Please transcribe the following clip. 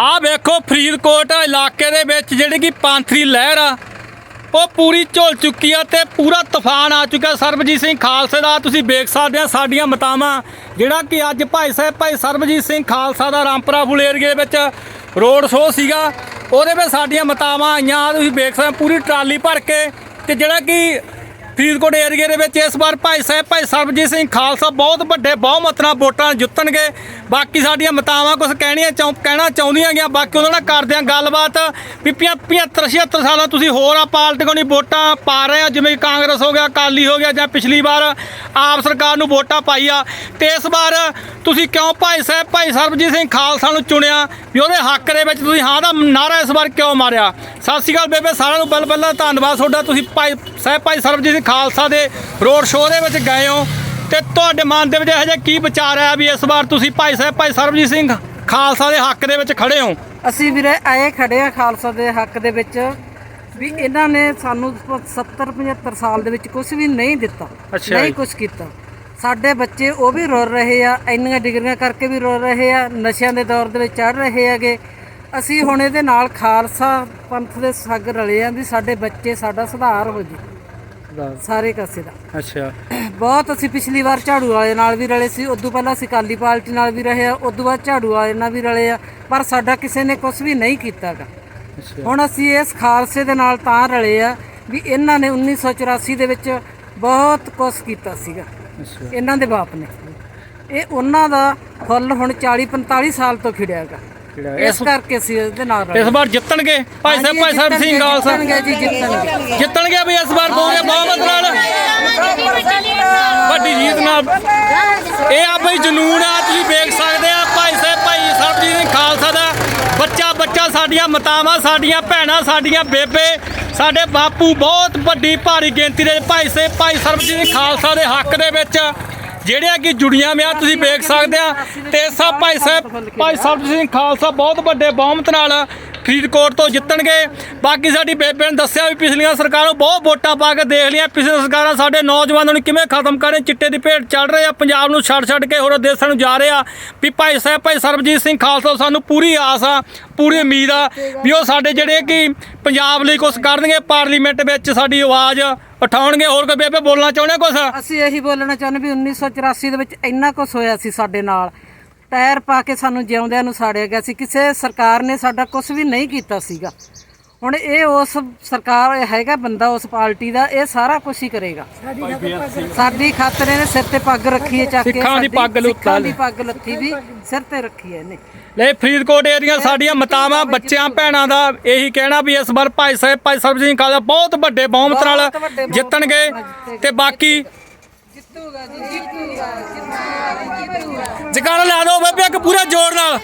ਆਹ ਵੇਖੋ ਫਰੀਦਕੋਟ ਇਲਾਕੇ ਦੇ ਵਿੱਚ ਜਿਹੜੀ ਕਿ ਪੰਥਰੀ ਲਹਿਰ ਆ, ਉਹ ਪੂਰੀ ਝੁੱਲ ਚੁੱਕੀ ਆ ਤੇ ਪੂਰਾ ਤੂਫਾਨ ਆ ਚੁੱਕਾ ਸਰਬਜੀਤ ਸਿੰਘ ਖਾਲਸੇ ਦਾ ਤੁਸੀਂ ਵੇਖ ਸਕਦੇ ਆ ਸਾਡੀਆਂ ਮਤਾਵਾਂ, ਜਿਹੜਾ ਕਿ ਅੱਜ ਭਾਈ ਸਾਹਿਬ, ਭਾਈ ਸਰਬਜੀਤ ਸਿੰਘ ਖਾਲਸਾ ਦਾ ਰਾਮਪੁਰਾ ਫੁੱਲ ਏਰੀਏ ਵਿੱਚ ਰੋਡ ਸ਼ੋਅ ਸੀਗਾ, ਉਹਦੇ ਵਿੱਚ ਸਾਡੀਆਂ ਮਤਾਵਾਂ ਆਈਆਂ। ਤੁਸੀਂ ਵੇਖ ਸਕਦੇ ਪੂਰੀ ਟਰਾਲੀ ਭਰ ਕੇ ਤੇ ਜਿਹੜਾ ਕਿ ਫਰੀਦਕੋਟ ਏਰੀਏ ਦੇ ਵਿੱਚ ਇਸ ਵਾਰ ਭਾਈ ਸਾਹਿਬ, ਭਾਈ ਸਰਬਜੀਤ ਸਿੰਘ ਖਾਲਸਾ ਬਹੁਤ ਵੱਡੇ ਬਹੁਮਤ ਨਾਲ ਵੋਟਾਂ ਜਿੱਤਣਗੇ। ਬਾਕੀ ਸਾਡੀਆਂ ਮਤਾਵਾਂ ਕੁਝ ਕਹਿਣੀਆਂ ਚਾਹ ਕਹਿਣਾ ਚਾਹੁੰਦੀਆਂ ਗਿਆ, ਬਾਕੀ ਉਹਨਾਂ ਨਾਲ ਕਰਦੇ ਆ ਗੱਲਬਾਤ। ਵੀ 75 76 ਸਾਲਾਂ ਤੁਸੀਂ ਹੋਰ ਆ ਪਾਰਟੀਆਂ ਨੂੰ ਵੋਟਾਂ ਪਾ ਰਹੇ ਹੋ, ਜਿਵੇਂ ਕਾਂਗਰਸ ਹੋ ਗਿਆ, ਅਕਾਲੀ ਹੋ ਗਿਆ ਜਾਂ ਪਿਛਲੀ ਵਾਰ ਆਪ ਸਰਕਾਰ ਨੂੰ ਵੋਟਾਂ ਪਾਈ ਆ ਤੇ ਇਸ ਵਾਰ ਤੁਸੀਂ ਕਿਉਂ ਭਾਈ ਸਾਹਿਬ, ਭਾਈ ਸਰਬਜੀਤ ਸਿੰਘ ਖਾਲਸਾ ਨੂੰ ਚੁਣਿਆ ਵੀ ਉਹਦੇ ਹੱਕ ਦੇ ਵਿੱਚ ਤੁਸੀਂ ਹਾਂ ਦਾ ਨਾਰਾ ਇਸ ਵਾਰ ਕਿਉਂ ਮਾਰਿਆ? ਸਤਿ ਸ਼੍ਰੀ ਅਕਾਲ ਬੇਬੇ, ਸਾਰਿਆਂ ਨੂੰ ਪਹਿਲਾਂ ਪਹਿਲਾਂ ਧੰਨਵਾਦ ਤੁਹਾਡਾ। ਤੁਸੀਂ ਭਾਈ ਸਾਹਿਬ, ਭਾਈ ਸਰਬਜੀਤ ਸਿੰਘ ਖਾਲਸਾ ਦੇ ਰੋਡ ਸ਼ੋਅ ਦੇ ਵਿੱਚ ਗਏ ਹੋ ਤੇ ਤੁਹਾਡੇ ਮਨ ਦੇ ਵਿੱਚ ਇਹੋ ਜਿਹਾ ਕੀ ਵਿਚਾਰ ਆਇਆ ਵੀ ਇਸ ਵਾਰ ਤੁਸੀਂ ਭਾਈ ਸਾਹਿਬ, ਭਾਈ ਸਰਬਜੀਤ ਸਿੰਘ ਖਾਲਸਾ ਦੇ ਹੱਕ ਦੇ ਵਿੱਚ ਖੜੇ ਹੋ? ਅਸੀਂ ਵੀਰੇ ਐਂ ਖੜੇ ਆ ਖਾਲਸਾ ਦੇ ਹੱਕ ਦੇ ਵਿੱਚ ਵੀ ਇਹਨਾਂ ਨੇ ਸਾਨੂੰ 70 75 ਸਾਲ ਦੇ ਵਿੱਚ ਕੁਝ ਵੀ ਨਹੀਂ ਦਿੱਤਾ ਅੱਛਾ ਨਹੀਂ। ਕੁਝ ਕੀਤਾ। ਸਾਡੇ ਬੱਚੇ ਉਹ ਵੀ ਰੋ ਰਹੇ ਆ ਇੰਨੀਆਂ ਡਿਗਰੀਆਂ ਕਰਕੇ ਵੀ ਰੋ ਰਹੇ ਆ ਨਸ਼ਿਆਂ ਦੇ ਦੌਰ ਦੇ ਵਿੱਚ ਚੜ ਰਹੇ ਹੈਗੇ। ਅਸੀਂ ਹੁਣ ਇਹਦੇ ਨਾਲ ਖਾਲਸਾ ਪੰਥ ਦੇ ਸੱਗ ਰਲੇ ਆ ਵੀ ਸਾਡੇ ਬੱਚੇ ਸਾਡਾ ਸੁਧਾਰ ਹੋ ਜੇ। ਸਾਰੇ ਕਾਸੇ ਦਾ। ਅੱਛਾ। ਬਹੁਤ ਅਸੀਂ ਪਿਛਲੀ ਵਾਰ ਝਾੜੂ ਵਾਲੇ ਨਾਲ ਵੀ ਰਲੇ ਸੀ ਉਦੋਂ ਪਹਿਲਾਂ ਅਸੀਂ ਕਾਲੀ ਪਾਰਟੀ ਨਾਲ ਵੀ ਰਹੇ ਆ ਉਦੋਂ ਬਾਅਦ ਝਾੜੂ ਵਾਲੇ ਨਾਲ ਵੀ ਰਲੇ ਆ ਪਰ ਸਾਡਾ ਕਿਸੇ ਨੇ ਕੁਝ ਵੀ ਨਹੀਂ ਕੀਤਾਗਾ। ਹੁਣ ਅਸੀਂ ਇਸ ਖਾਲਸੇ ਦੇ ਨਾਲ ਤਾਂ ਰਲੇ ਆ ਵੀ ਇਹਨਾਂ ਨੇ 1984 ਦੇ ਵਿੱਚ ਬਹੁਤ ਕੁਝ ਕੀਤਾ ਸੀਗਾ। ਇਹਨਾਂ ਦੇ ਬਾਪ ਨੇ। ਇਹ ਉਹਨਾਂ ਦਾ ਫੁੱਲ ਹੁਣ 40 45 ਸਾਲ ਤੋਂ ਖਿੜਿਆਗਾ ਇਸ ਕਰਕੇ ਅਸੀਂ ਇਹਦੇ ਨਾਲ ਰਲੇ। ਇਸ ਵਾਰ ਜਿੱਤਣਗੇ। ਭਾਈ ਸਾਹਿਬ ਭਾਈ ਸਾਹਿਬ ਸਿੰਘ ਜਿੱਤਣਗੇ ਜੀ ਜਿੱਤਣਗੇ। ਜਿੱਤਣਗੇ ਵੀ ਇਸ ਵਾਰ ਪੂਰੇ ਬਹੁਮਤ ਨਾਲ। ਵੱਡੀ ਜੀਤ ਨਾਲ। ਇਹ ਆ ਬਈ ਜਨੂਨ ਆ ਤੁਸੀਂ ਵੇਖ ਸਕਦੇ ਆ ਭਾਈ ਸਾਹਿਬ ਭਾਈ ਸਰਬਜੀਤ ਸਿੰਘ ਖਾਲਸਾ ਦਾ ਬੱਚਾ ਬੱਚਾ ਸਾਡੀਆਂ ਮਤਾਵਾਂ, ਸਾਡੀਆਂ ਭੈਣਾਂ, ਸਾਡੀਆਂ ਬੇਬੇ, ਸਾਡੇ ਬਾਪੂ ਬਹੁਤ ਵੱਡੀ ਭਾਰੀ ਗਿਣਤੀ ਦੇ ਭਾਈ ਸਾਹਿਬ ਭਾਈ ਸਰਬਜੀਤ ਸਿੰਘ ਖਾਲਸਾ ਦੇ ਹੱਕ ਦੇ ਵਿੱਚ ਜਿਹੜੀਆਂ ਕਿ ਜੁੜੀਆਂ ਵਿਆਹ ਤੁਸੀਂ ਵੇਖ ਸਕਦੇ ਆ। ਤੇ ਸਭ ਭਾਈ ਸਾਹਿਬ, ਭਾਈ ਸਰਬਜੀਤ ਸਿੰਘ ਖਾਲਸਾ ਬਹੁਤ ਵੱਡੇ ਬਹੁਮਤ ਨਾਲ ਫਰੀਦਕੋਟ ਤੋਂ ਜਿੱਤਣਗੇ। ਬਾਕੀ ਸਾਡੀ ਬੇਬੇ ਨੇ ਦੱਸਿਆ ਵੀ ਪਿਛਲੀਆਂ ਸਰਕਾਰਾਂ ਬਹੁਤ ਵੋਟਾਂ ਪਾ ਕੇ ਦੇਖ ਲਈਆਂ। ਪਿਛਲੀਆਂ ਸਰਕਾਰਾਂ ਸਾਡੇ ਨੌਜਵਾਨਾਂ ਨੂੰ ਕਿਵੇਂ ਖਤਮ ਕਰੇ, ਚਿੱਟੇ ਦੀ ਭੇਟ ਚੜ ਰਹੇ ਆ, ਪੰਜਾਬ ਨੂੰ ਛੱਡ ਛੱਡ ਕੇ ਹੋਰ ਦੇਸ਼ਾਂ ਨੂੰ ਜਾ ਰਹੇ ਆ। ਵੀ ਭਾਈ ਸਾਹਿਬ, ਭਾਈ ਸਰਬਜੀਤ ਸਿੰਘ ਖਾਲਸਾ ਸਾਨੂੰ ਪੂਰੀ ਆਸ ਆ, ਪੂਰੀ ਉਮੀਦ ਆ ਵੀ ਉਹ ਸਾਡੇ ਜਿਹੜੇ ਕਿ ਪੰਜਾਬ ਲਈ ਕੁਝ ਕਰਨਗੇ, ਪਾਰਲੀਮੈਂਟ ਵਿੱਚ ਸਾਡੀ ਆਵਾਜ਼ ਉਠਾਉਣਗੇ। ਹੋਰ ਕੋਈ ਬੇਬੇ, ਬੋਲਣਾ ਚਾਹੁੰਦੇ ਕੁਝ ਅਸੀਂ ਇਹੀ ਬੋਲਣਾ ਚਾਹੁੰਦੇ ਵੀ 1984 ਦੇ ਵਿੱਚ ਇੰਨਾ ਕੁਝ ਹੋਇਆ ਸੀ ਸਾਡੇ ਨਾਲ। ਟਾਇਰ ਪਾ ਕੇ ਸਾਨੂੰ ਜਿਉਂਦਿਆਂ ਨੂੰ ਸਾੜਿਆ ਗਿਆ ਸੀ। ਕਿਸੇ ਸਰਕਾਰ ਨੇ ਸਾਡਾ ਕੁਝ ਵੀ ਨਹੀਂ ਕੀਤਾ ਸੀਗਾ। ਹੁਣ ਇਹ ਉਸ ਸਰਕਾਰ ਹੈਗਾ ਬੰਦਾ ਉਸ ਪਾਰਟੀ ਦਾ ਇਹ ਸਾਰਾ ਕੁਝ ਹੀ ਕਰੇਗਾ। ਸਾਡੀ ਖਾਤਰ ਇਹਨੇ ਸਿਰ ਤੇ ਪੱਗ ਰੱਖੀ ਹੈ ਚੱਕ ਕੇ। ਸਿੱਖਾਂ ਦੀ ਸਾਡੀ- ਪੱਗ ਲੁੱਟਾ ਸਿੱਖਾਂ ਦੀ ਪੱਗ ਲੱਥੀ ਵੀ ਸਿਰ ਤੇ ਰੱਖੀ ਹੈ ਇਹਨੇ। ਲੈ ਫਰੀਦਕੋਟ ਏਰੀਆ ਸਾਡੀਆਂ ਮਤਾਵਾਂ ਬੱਚਿਆਂ ਭੈਣਾਂ ਦਾ ਇਹੀ ਕਹਿਣਾ ਵੀ ਇਸ ਵਾਰ ਭਾਈ ਸਾਹਿਬ ਭਾਈ ਸਰਬਜੀਤ ਸਿੰਘ ਖਾਲਸਾ ਬਹੁਤ ਵੱਡੇ ਬਹੁਮਤ ਨਾਲ ਜਿੱਤਣਗੇ ਤੇ ਬਾਕੀ ਜਿੱਤੂਗਾ ਜੀ ਜਿੱਤੂਗਾ ਜਿੱਤੂਗਾ ਜਕਾਰਾ ਲਾ ਦਿਓ ਬੇਬੇ ਇੱਕ ਪੂਰੇ ਜ਼ੋਰ ਨਾਲ।